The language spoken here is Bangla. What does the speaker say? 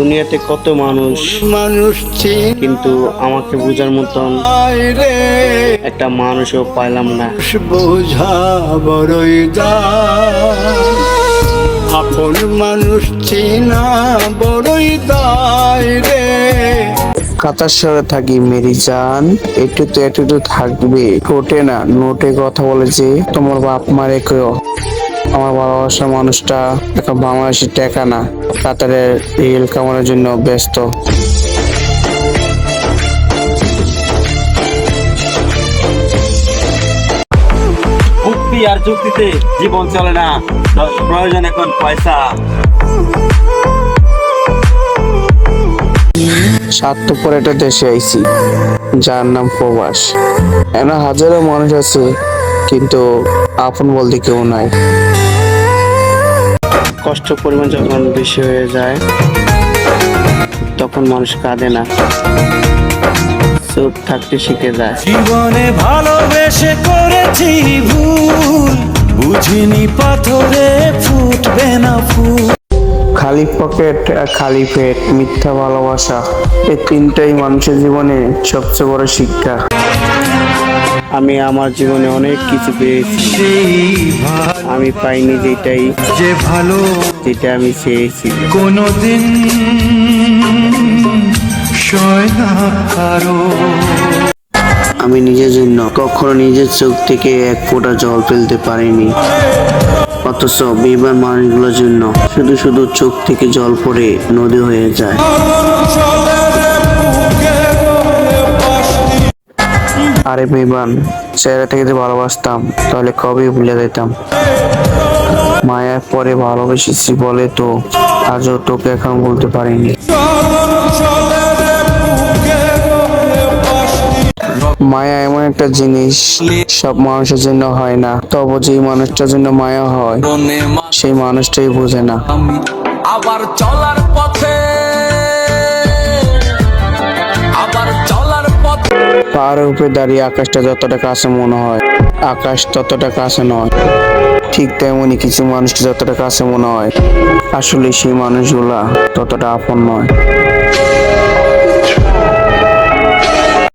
দুনিয়াতে কত মানুষ মানুষ চিন কিন্তু আমাকে বোঝার মতন একটা মানুষও পাইলাম না। বোঝা বড়ই দায়। আপন মানুষ চিনা বড়ই দায় রে। কাতার শহরে থাকি মেরি জান একটু তো একটু তো থাকবে। ঠোঁটে না নোটে কথা বলে যে তোমার বাপ মারে কেউ আমার ভালোবাসার মানুষটা এখন বাংলাদেশি টাকা না কাতারের রিল কামানোর জন্য ব্যস্ত। মুক্তি আর যুক্তিতে জীবন চলে না প্রয়োজন এখন পয়সা। স্বার্থপর একটা দেশে আইছি যার নাম প্রবাস। এনা হাজারো মানুষ আছে কিন্তু আপন বলতে কেউ নাই। কষ্ট পরিমাণ যখন বেশি হয়ে যায় তখন মানুষ কাঁদে না। চুপ থাকতে শিখে যায়। জীবনে ভালোবেসে করেছি ভুল বুঝিনি পাথরে ফুটবে না ফুল। খালি পকেট আর খালি পেট মিথ্যা ভালোবাসা এই তিনটাই মানুষের জীবনে সবচেয়ে বড় শিক্ষা। আমি আমার জীবনে অনেক কিছু পেয়েছি। আমি পাইনি যেটাই যে ভালো যেটা আমি চেয়েছি। কোনোদিন আমি নিজের জন্য কখনো নিজের চোখ থেকে এক ফোঁটা জল ফেলতে পারিনি। অথচ বিমান মানুষগুলোর জন্য শুধু শুধু চোখ থেকে জল পড়ে নদী হয়ে যায়। আরে বিমান চেহারা থেকে যদি ভালোবাসতাম, তাহলে কবে ভুলে যেতাম। মায়ার পরে ভালোবেসেছি বলে তো আজও তোকে এখন বলতে পারিনি। মায়া এমন একটা জিনিস, সব মানুষের জন্য হয় না। তবে যেই মানুষটার জন্য মায়া হয়, সেই মানুষটাই বোঝে না। আবার চলার পথে পাহাড়ের উপরে দাঁড়িয়ে আকাশটা যতটা কাছে মনে হয়, আকাশ ততটা কাছে নয়। ঠিক তেমনি কিছু মানুষ যতটা কাছে মনে হয়, আসলে সেই মানুষগুলা ততটা আপন নয়।